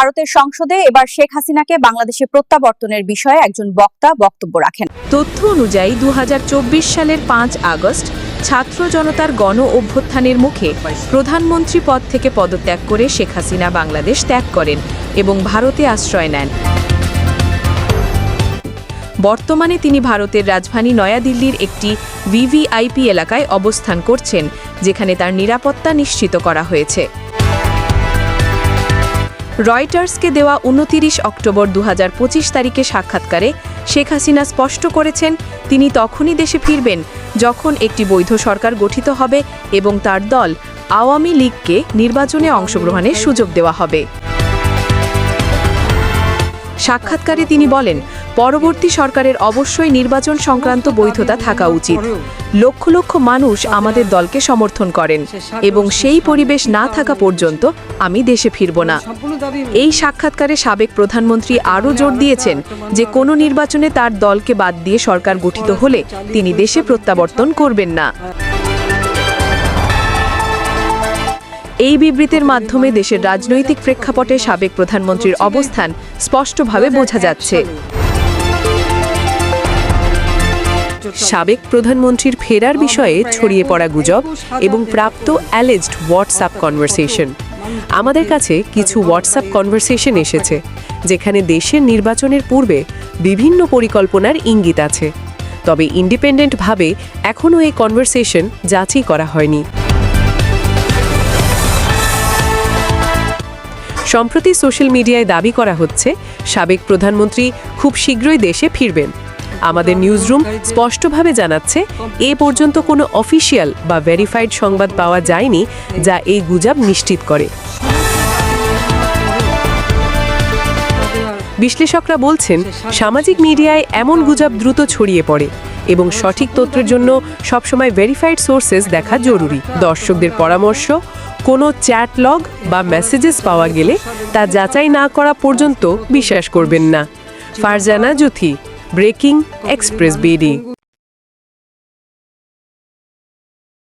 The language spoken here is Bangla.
ভারতের সংসদে এবার শেখ হাসিনাকে বাংলাদেশে প্রত্যাবর্তনের বিষয়ে একজন বক্তা বক্তব্য রাখেন। তথ্য অনুযায়ী দু হাজার চব্বিশ সালের পাঁচ আগস্ট ছাত্র জনতার গণ অভ্যুত্থানের মুখে প্রধানমন্ত্রী পদ থেকে পদত্যাগ করে শেখ হাসিনা বাংলাদেশ ত্যাগ করেন এবং ভারতে আশ্রয় নেন। বর্তমানে তিনি ভারতের রাজধানী নয়াদিল্লির একটি ভিভিআইপি এলাকায় অবস্থান করছেন, যেখানে তার নিরাপত্তা নিশ্চিত করা হয়েছে। রয়টার্সকে দেওয়া উনতিরিশ অক্টোবর দু হাজার পঁচিশ তারিখে সাক্ষাৎকারে শেখ হাসিনা স্পষ্ট করেছেন, তিনি তখনই দেশে ফিরবেন যখন একটি বৈধ সরকার গঠিত হবে এবং তার দল আওয়ামী লীগকে নির্বাচনে অংশগ্রহণের সুযোগ দেওয়া হবে। সাক্ষাৎকারে তিনি বলেন, পরবর্তী সরকারের অবশ্যই নির্বাচন সংক্রান্ত বৈধতা থাকা উচিত। লক্ষ লক্ষ মানুষ আমাদের দলকে সমর্থন করেন এবং সেই পরিবেশ না থাকা পর্যন্ত আমি দেশে ফিরব না। এই সাক্ষাৎকারে সাবেক প্রধানমন্ত্রী আরও জোর দিয়েছেন যে কোনো নির্বাচনে তার দলকে বাদ দিয়ে সরকার গঠিত হলে তিনি দেশে প্রত্যাবর্তন করবেন না। এই বিবৃতির মাধ্যমে দেশের রাজনৈতিক প্রেক্ষাপটে সাবেক প্রধানমন্ত্রীর অবস্থান স্পষ্টভাবে বোঝা যাচ্ছে। সাবেক প্রধানমন্ত্রীর ফেরার বিষয়ে ছড়িয়ে পড়া গুজব এবং প্রাপ্ত অ্যালেজড হোয়াটসঅ্যাপ কনভারসেশন আমাদের কাছে কিছু হোয়াটসঅ্যাপ কনভারসেশন এসেছে, যেখানে দেশের নির্বাচনের পূর্বে বিভিন্ন পরিকল্পনার ইঙ্গিত আছে। তবে ইন্ডিপেন্ডেন্টভাবে এখনও এই কনভারসেশন যাচাই করা হয়নি। সম্প্রতি সোশ্যাল মিডিয়ায় দাবি করা হচ্ছে, সাবেক প্রধানমন্ত্রী খুব শীঘ্রই দেশে ফিরবেন। আমাদের নিউজরুম স্পষ্টভাবে জানাচ্ছে, এ পর্যন্ত কোনো অফিসিয়াল বা ভেরিফাইড সংবাদ পাওয়া যায়নি যা এই গুজব নিশ্চিত করে। বিশ্লেষকরা বলছেন, সামাজিক মিডিয়ায় এমন গুজব দ্রুত ছড়িয়ে পড়ে। এবং সঠিক তথ্যের জন্য সবসময় ভেরিফাইড সোর্সেস দেখা জরুরি। দর্শকদের পরামর্শ, কোনো চ্যাট লগ বা মেসেজেস পাওয়া গেলে তা যাচাই না করা পর্যন্ত বিশ্বাস করবেন না। Farzana Juthi breaking express BD